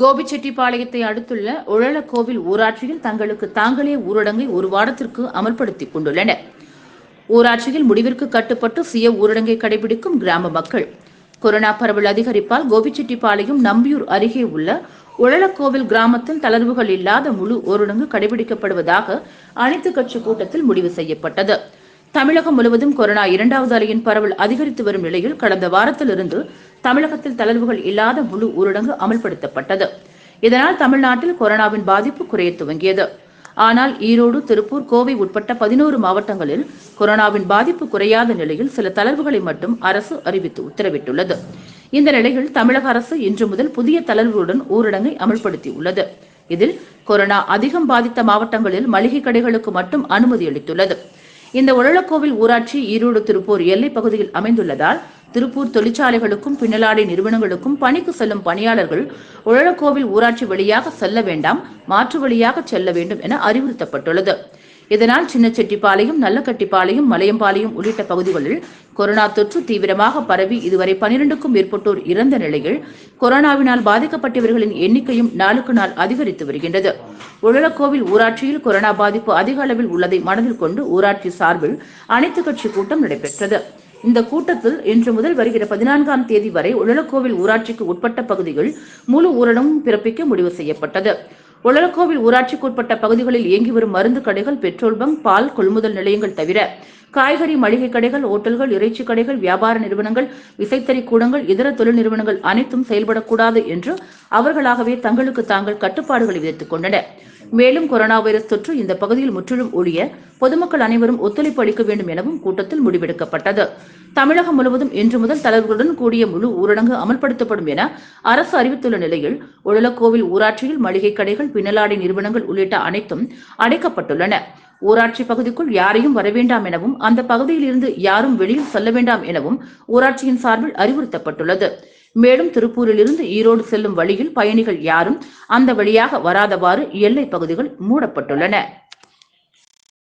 கோபிச்செட்டிப்பாளையத்தை அடுத்துள்ள உழலக்கோவில் ஊராட்சியில் தங்களுக்கு தாங்களே ஊரடங்கை ஒரு வாரத்திற்கு அமல்படுத்திக் கொண்டுள்ளனர். ஊராட்சியில் முடிவிற்கு கட்டுப்பட்டு சுய ஊரடங்கை கடைபிடிக்கும் கிராம மக்கள். கொரோனா பரவல் அதிகரிப்பால் கோபிச்செட்டிப்பாளையம் நம்பியூர் அருகே உள்ள உழலக்கோவில் கிராமத்தில் தளர்வுகள் இல்லாத முழு ஊரடங்கு கடைபிடிக்கப்படுவதாக அனைத்து கட்சி கூட்டத்தில் முடிவு செய்யப்பட்டது. தமிழகம் முழுவதும் கொரோனா இரண்டாவது அலையின் பரவல் அதிகரித்து வரும் நிலையில் கடந்த வாரத்திலிருந்து தமிழகத்தில் தளர்வுகள் இல்லாத முழு ஊரடங்கு அமல்படுத்தப்பட்டது. இதனால் தமிழ்நாட்டில் கொரோனாவின் பாதிப்பு குறைய துவங்கியது. ஆனால் ஈரோடு திருப்பூர் கோவை உட்பட்ட பதினோரு மாவட்டங்களில் கொரோனாவின் பாதிப்பு குறையாத நிலையில் சில தளர்வுகளை மட்டும் அரசு அறிவித்து உத்தரவிட்டுள்ளது. இந்த நிலையில் தமிழக அரசு இன்று முதல் புதிய தளர்வுகளுடன் ஊரடங்கை அமல்படுத்தியுள்ளது. இதில் கொரோனா அதிகம் பாதித்த மாவட்டங்களில் மளிகை கடைகளுக்கு மட்டும் அனுமதி அளித்துள்ளது. இந்த உழலக்கோவில் ஊராட்சி ஈரோடு திருப்பூர் எல்லைப் பகுதியில் அமைந்துள்ளதால் திருப்பூர் தொழிற்சாலைகளுக்கும் பின்னலாடை நிறுவனங்களுக்கும் பணிக்கு செல்லும் பணியாளர்கள் உழலக்கோவில் ஊராட்சி வழியாக செல்ல வேண்டாம் மாற்று வழியாக செல்ல வேண்டும் என அறிவுறுத்தப்பட்டுள்ளது. இதனால் சின்ன செட்டிப்பாளையம் நல்லக்கட்டிப்பாளையம் மலையம்பாளையம் உள்ளிட்ட பகுதிகளில் கொரோனா தொற்று தீவிரமாக பரவி இதுவரை பனிரெண்டுக்கும் மேற்பட்டோர் இறந்த நிலையில் கொரோனாவினால் பாதிக்கப்பட்டவர்களின் எண்ணிக்கையும் நாளுக்கு நாள் அதிகரித்து வருகின்றது. உழலக்கோவில் ஊராட்சியில் கொரோனா பாதிப்பு அதிக அளவில் உள்ளதை மனதில் கொண்டு ஊராட்சி சார்பில் அனைத்து கட்சி கூட்டம் நடைபெற்றது. இந்த கூட்டத்தில் இன்று முதல் வருகிற பதினான்காம் தேதி வரை உழலக்கோவில் ஊராட்சிக்கு உட்பட்ட பகுதிகள் முழு ஊரடங்கும் பிறப்பிக்க முடிவு செய்யப்பட்டது. உழலக்கோவில் ஊராட்சிக்கு உட்பட்ட பகுதிகளில் இயங்கி வரும் மருந்து கடைகள் பெட்ரோல் பங்க் பால் கொள்முதல் நிலையங்கள் தவிர காய்கறி மளிகை கடைகள் ஓட்டல்கள் இறைச்சி கடைகள் வியாபார நிறுவனங்கள் விசைத்தறி கூடங்கள் இதர தொழில் நிறுவனங்கள் அனைத்தும் செயல்படக்கூடாது என்று அவர்களாகவே தங்களுக்கு தாங்கள் கட்டுப்பாடுகளை விதித்துக் கொண்டனர். மேலும் கொரோனா வைரஸ் தொற்று இந்த பகுதியில் முற்றிலும் ஒழிய பொதுமக்கள் அனைவரும் ஒத்துழைப்பு அளிக்க வேண்டும் எனவும் கூட்டத்தில் முடிவெடுக்கப்பட்டது. தமிழகம் முழுவதும் இன்று முதல் தளர்வுகளுடன் கூடிய முழு ஊரடங்கு அமல்படுத்தப்படும் என அரசு அறிவித்துள்ள நிலையில் உழலக்கோவில் ஊராட்சியில் மளிகை கடைகள் பின்னலாடை நிறுவனங்கள் உள்ளிட்ட அனைத்தும் அடைக்கப்பட்டுள்ளன. ஊராட்சி பகுதிக்குள் யாரையும் வரவேண்டாம் எனவும் அந்த பகுதியில் இருந்து யாரும் வெளியில் செல்ல வேண்டாம் எனவும் ஊராட்சியின் சார்பில் அறிவுறுத்தப்பட்டுள்ளது. மேலும் திருப்பூரில் இருந்து ஈரோடு செல்லும் வழியில் பயணிகள் யாரும் அந்த வழியாக வராதவாறு எல்லை பகுதிகள் மூடப்பட்டுள்ளன.